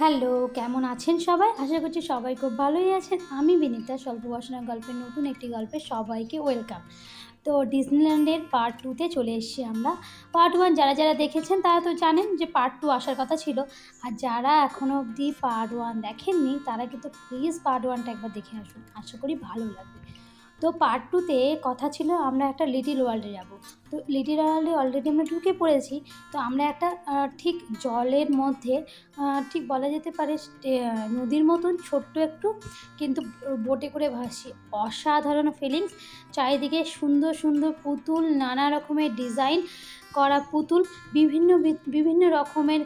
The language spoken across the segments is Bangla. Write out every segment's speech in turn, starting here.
হ্যালো, কেমন আছেন সবাই? আশা করছি সবাই খুব ভালোই আছেন। আমি বিনীতা স্বল্প বসনা গল্পের নতুন একটি গল্পে সবাইকে ওয়েলকাম। তো ডিজনিল্যান্ডের পার্ট টুতে চলে এসেছি আমরা। পার্ট ওয়ান যারা যারা দেখেছেন তারা তো জানেন যে পার্ট টু আসার কথা ছিল। আর যারা এখনও অবধি পার্ট ওয়ান দেখেননি, তারা কিন্তু প্লিজ পার্ট ওয়ানটা একবার দেখে আসুন। আশা করি ভালো লাগবে। তো পার্ট টুতে কথা ছিল আমরা একটা লিটিল ওয়ার্ল্ডে যাব। তো লিটিল ওয়ার্ল্ডে অলরেডি আমরা ঢুকে পড়েছি, তো আমরা একটা ঠিক জলের মধ্যে ঠিক বলা যেতে পারে নদীর মতন ছোট্ট একটু, কিন্তু বোটে করে ভাসি। অসাধারণ ফিলিংস চারিদিকে সুন্দর সুন্দর পুতুল, নানা রকমের ডিজাইন করা পুতুল, বিভিন্ন বিভিন্ন রকমের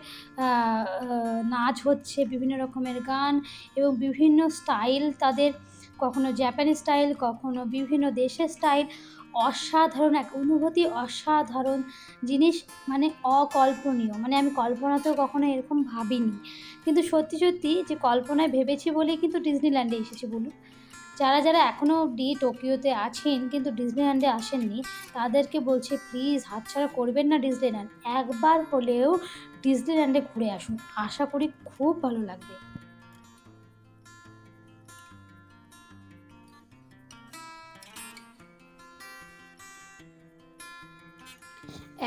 নাচ হচ্ছে, বিভিন্ন রকমের গান এবং বিভিন্ন স্টাইল তাদের কখনো জাপানি স্টাইল কখনো বিভিন্ন দেশের স্টাইল অসাধারণ এক অনুভূতি, অসাধারণ জিনিস মানে অকল্পনীয়। মানে আমি কল্পনাতেও কখনো এরকম ভাবিনি। কিন্তু সত্যি সত্যি যে কল্পনায় ভেবেছি বলেই কিন্তু ডিজনিল্যান্ডে এসেছি, বলুন। যারা যারা এখনও অবধি টোকিওতে আছেন, কিন্তু ডিজনিল্যান্ডে আসেননি, তাদেরকে বলছে, প্লিজ হাতছাড়া করবেন না ডিজনিল্যান্ড একবার হলেও ডিজনিল্যান্ডে ঘুরে আসুন। আশা করি খুব ভালো লাগবে।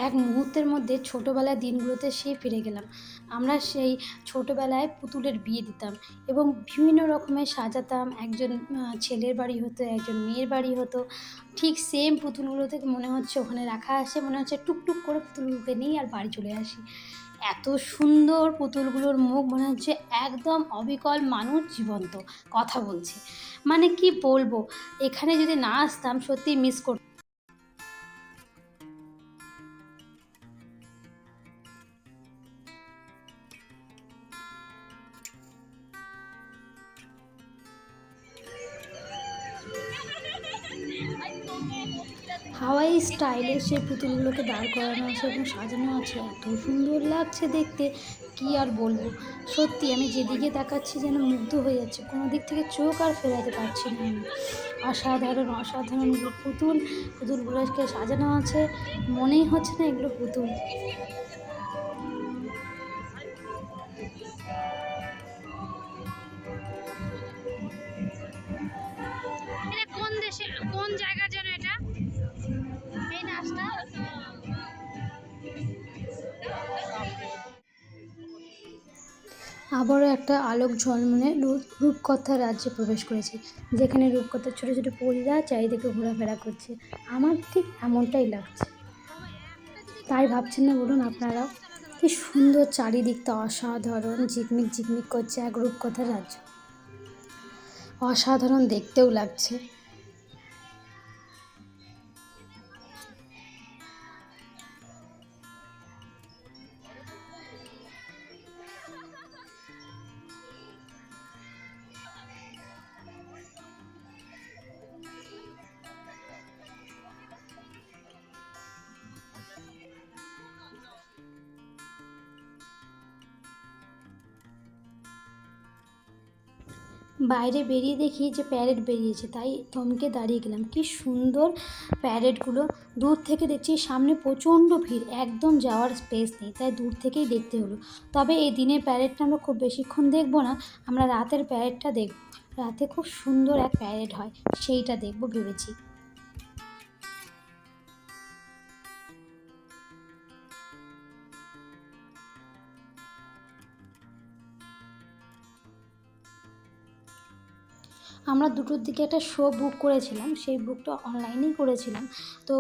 এক মুহূর্তের মধ্যে ছোটোবেলার দিনগুলোতে সে ফিরে গেলাম। আমরা সেই ছোটোবেলায় পুতুলের বিয়ে দিতাম এবং বিভিন্ন রকমের সাজাতাম। একজন ছেলের বাড়ি হতো, একজন মেয়ের বাড়ি হতো। ঠিক সেম পুতুলগুলো থেকে মনে হচ্ছে ওখানে রাখা আসে মনে হচ্ছে টুকটুক করে পুতুলগুলোকে নিই আর বাড়ি চলে আসি। এত সুন্দর পুতুলগুলোর মুখ মনে হচ্ছে একদম অবিকল মানুষ জীবন্ত, কথা বলছে। মানে কি বলব? এখানে যদি না আসতাম সত্যি মিস করতাম হাওয়াই স্টাইলে সেই পুতুলগুলোকে দাঁড় করানো আছে এবং সাজানো আছে। এত সুন্দর লাগছে দেখতে। কি আর বলব? সত্যি, আমি যেদিকে তাকাচ্ছি যেন মুগ্ধ হয়ে যাচ্ছে। কোনো দিক থেকে চোখ আর ফেরাতে পারছি না আমি। অসাধারণ অসাধারণ পুতুল। পুতুলগুলোকে সাজানো আছে। মনেই হচ্ছে না এগুলো পুতুল। কোন জায়গা যেন এটা? আবারও একটা আলোক ঝলমলে রূপ- রূপকথার রাজ্যে প্রবেশ করেছি, যেখানে রূপকথার ছোটো ছোটো পরীরা চারিদিকে ঘোরাফেরা করছে। আমার ঠিক এমনটাই লাগছে। তাই ভাবছেন না বলুন আপনারাও? কি সুন্দর চারিদিকটা অসাধারণ, ঝিকমিক ঝিকমিক করছে এক রূপকথার রাজ্য। অসাধারণ দেখতেও লাগছে। বাইরে বেরিয়ে দেখি যে প্যারেড বেরিয়েছে, তাই থমকে দাঁড়িয়ে গেলাম। কি সুন্দর প্যারেডগুলো দূর থেকে দেখছি সামনে প্রচণ্ড ভিড়, একদম যাওয়ার স্পেস নেই, তাই দূর থেকেই দেখতে হলো। তবে এই দিনের প্যারেডটা আমরা খুব বেশিক্ষণ দেখব না, আমরা রাতের প্যারেডটা দেখব। রাতে খুব সুন্দর এক প্যারেড হয়, সেইটা দেখব ভেবেছি। আমরা দুটোর দিকে একটা শো বুক করেছিলাম, সেই বুকটা অনলাইনেই করেছিলাম। তো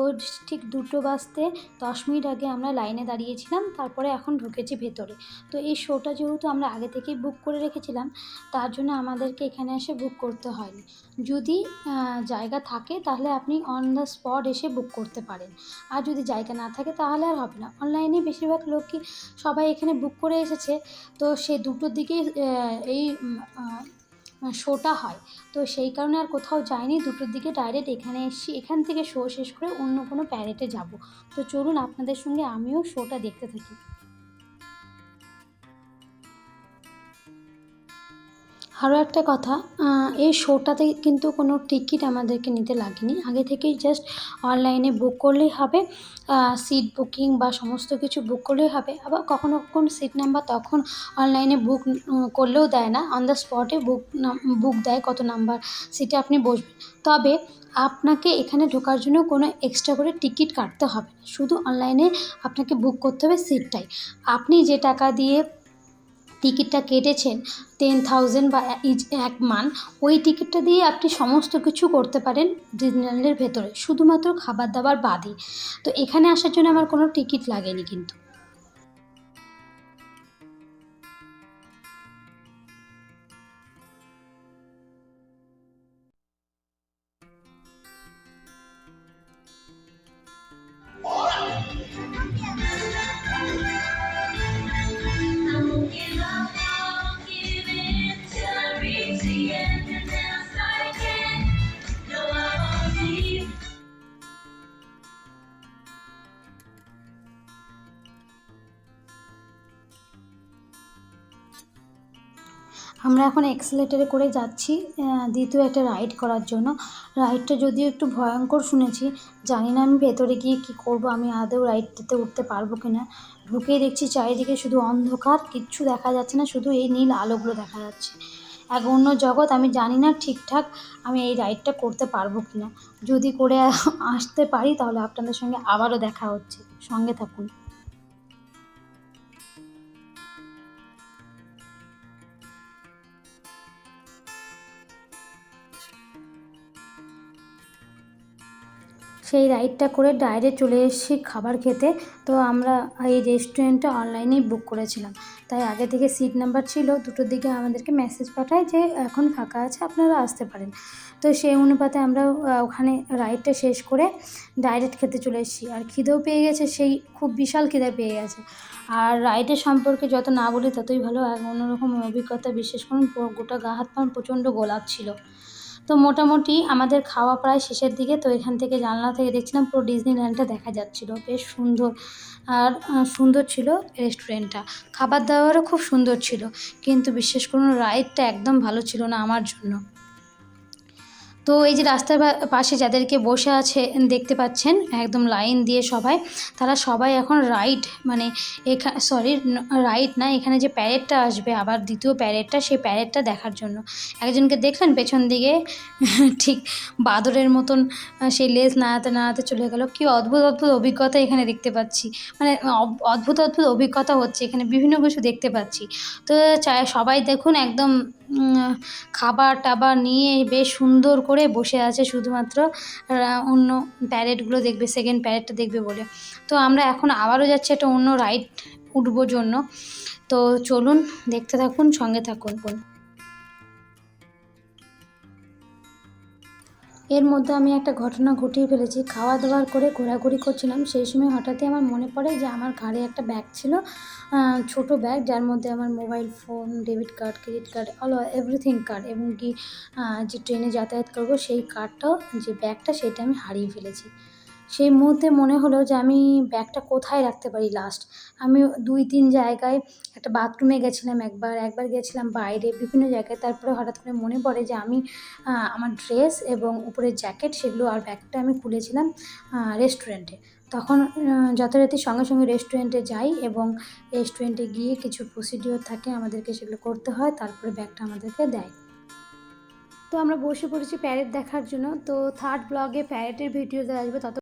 ঠিক দুটো বাজতে দশ মিনিট আগে আমরা লাইনে দাঁড়িয়েছিলাম, তারপরে এখন ঢুকেছি ভেতরে। তো এই শোটা যেহেতু আমরা আগে থেকেই বুক করে রেখেছিলাম, তার জন্য আমাদেরকে এখানে এসে বুক করতে হয়নি। যদি জায়গা থাকে তাহলে আপনি অন দ্য স্পট এসে বুক করতে পারেন। আর যদি জায়গা না থাকে তাহলে আর হবে না। অনলাইনে বেশিরভাগ লোকই সবাই এখানে বুক করে এসেছে। তো সে দুটোর দিকেই এই শোটা হয়। তো সেই কারণে আর কোথাও যাইনি, দুটোর দিকে ডাইরেক্ট এখানে এসেছি। এখান থেকে শো শেষ করে অন্য কোনো প্যারেটে যাব। তো চলুন আপনাদের সঙ্গে আমিও শোটা দেখতে থাকি। আরও একটা কথা এই শোটাতে কিন্তু কোনো টিকিট আমাদেরকে নিতে লাগেনি। আগে থেকেই জাস্ট অনলাইনে বুক করলেই হবে সিট বুকিং বা সমস্ত কিছু বুক করলেই হবে। আবার কখনো কখনো সিট নাম্বার তখন অনলাইনে বুক করলেও দেয় না। অন দ্য স্পটে বুক বুক দেয় কত নাম্বার সিটে আপনি বসবেন। তবে আপনাকে এখানে ঢোকার জন্য কোনো এক্সট্রা করে টিকিট কাটতে হবে শুধু অনলাইনে আপনাকে বুক করতে হবে সিটটাই আপনি যে টাকা দিয়ে টিকিটটা কেটেছেন টেন থাউজেন্ড বা এক মান, ওই টিকিটটা দিয়ে আপনি সমস্ত কিছু করতে পারেন ডিজনিল্যান্ডের ভেতরে, শুধুমাত্র খাবার দাবার বাদে তো এখানে আসার জন্য আমার কোনো টিকিট লাগেনি কিন্তু। আমরা এখন এক্সেলেটারে করে যাচ্ছি দ্বিতীয় একটা রাইড করার জন্য। রাইডটা যদিও একটু ভয়ঙ্কর শুনেছি, জানি না আমি ভেতরে গিয়ে কী করব, আমি আদৌ রাইডটাতে উঠতে পারব কি না ঢুকেই দেখছি চারিদিকে শুধু অন্ধকার, কিচ্ছু দেখা যাচ্ছে না, শুধু এই নীল আলোগুলো দেখা যাচ্ছে। এক অন্য জগৎ, আমি জানি না ঠিকঠাক আমি এই রাইডটা করতে পারব কি না যদি করে আসতে পারি, তাহলে আপনাদের সঙ্গে আবারও দেখা হচ্ছে। সঙ্গে থাকুন। সেই রাইডটা করে ডাইরেক্ট চলে এসেছি খাবার খেতে। তো আমরা এই রেস্টুরেন্টটা অনলাইনেই বুক করেছিলাম। তাই আগে থেকে সিট নাম্বার ছিল, দুটোর দিকে আমাদেরকে মেসেজ পাঠায় যে এখন ফাঁকা আছে, আপনারা আসতে পারেন। তো সেই অনুপাতে আমরা ওখানে রাইডটা শেষ করে ডাইরেক্ট খেতে চলে এসেছি। আর খিদেও পেয়ে গেছে, সেই খুব বিশাল খিদে পেয়ে গেছে। আর রাইডের সম্পর্কে যত না বলি, ততই ভালো। আর অন্যরকম অভিজ্ঞতা, বিশেষ করুন গোটা গা হাত পা প্রচণ্ড গোলাপ ছিল। তো মোটামুটি আমাদের খাওয়া প্রায় শেষের দিকে, তো এখান থেকে জানলা থেকে দেখছিলাম পুরো ডিজনিল্যান্ডটা দেখা যাচ্ছিল। বেশ সুন্দর আর সুন্দর ছিল রেস্টুরেন্টটা। খাবার দাবারও খুব সুন্দর ছিল, কিন্তু বিশেষ কোনো রাইডটা একদম ভালো ছিল না আমার জন্য। তো এই যে রাস্তার পাশে যাদেরকে বসে আছে দেখতে পাচ্ছেন, একদম লাইন দিয়ে সবাই, তারা সবাই এখন রাইড মানে এখা, সরি রাইড না, এখানে যে প্যারেডটা আসবে, আবার দ্বিতীয় প্যারেডটা, সেই প্যারেডটা দেখার জন্য। একজনকে দেখলেন পেছন দিকে, ঠিক বাদরের মতন সেই লেজ নাড়াতে নাড়াতে চলে গেল। কি অদ্ভুত অদ্ভুত অভিজ্ঞতা এখানে দেখতে পাচ্ছি। মানে অদ্ভুত অদ্ভুত অভিজ্ঞতা হচ্ছে, এখানে বিভিন্ন কিছু দেখতে পাচ্ছি। তো চাই সবাই দেখুন একদম খাবার টাবার নিয়ে বেশ সুন্দর করে বসে আছে শুধুমাত্র। অন্য প্যারেডগুলো দেখবে সেকেন্ড প্যারেডটা দেখবে বলে। তো আমরা এখন আবারও যাচ্ছি একটা অন্য রাইড উঠবো জন্য। তো চলুন, দেখতে থাকুন, সঙ্গে থাকুন এর মধ্যে আমি একটা ঘটনা ঘটিয়ে ফেলেছি। খাওয়া দাওয়ার করে ঘোরাঘুরি করছিলাম। সেই সময় হঠাৎই আমার মনে পড়ে যে, আমার ঘাড়ে একটা ব্যাগ ছিল ছোট ব্যাগ, যার মধ্যে আমার mobile, phone, debit card, credit card, all, everything card এবং কি যে ট্রেনে যাতায়াত করব, সেই কার্ডটাও, যে ব্যাগটা, সেটা আমি হারিয়ে ফেলেছি। সেই মুহূর্তে মনে হলো যে আমি ব্যাগটা কোথায় রাখতে পারি লাস্ট আমি দুই তিন জায়গায় একটা বাথরুমে গেছিলাম একবার একবার গেছিলাম বাইরে বিভিন্ন জায়গায়। তারপরে হঠাৎ করে মনে পড়ে যে আমি আমার ড্রেস এবং উপরের জ্যাকেট সেগুলো আর ব্যাগটা আমি খুলেছিলাম রেস্টুরেন্টে তখন যথারীতি সঙ্গে সঙ্গে রেস্টুরেন্টে যাই এবং রেস্টুরেন্টে গিয়ে কিছু প্রসিডিওর থাকে আমাদেরকে সেগুলো করতে হয়, তারপরে ব্যাগটা আমাদেরকে দেয়। তো আমরা বসে পড়েছি প্যারেড দেখার জন্য। তো থার্ড ব্লগে প্যারেডের ভিডিও দেওয়া আসবে তত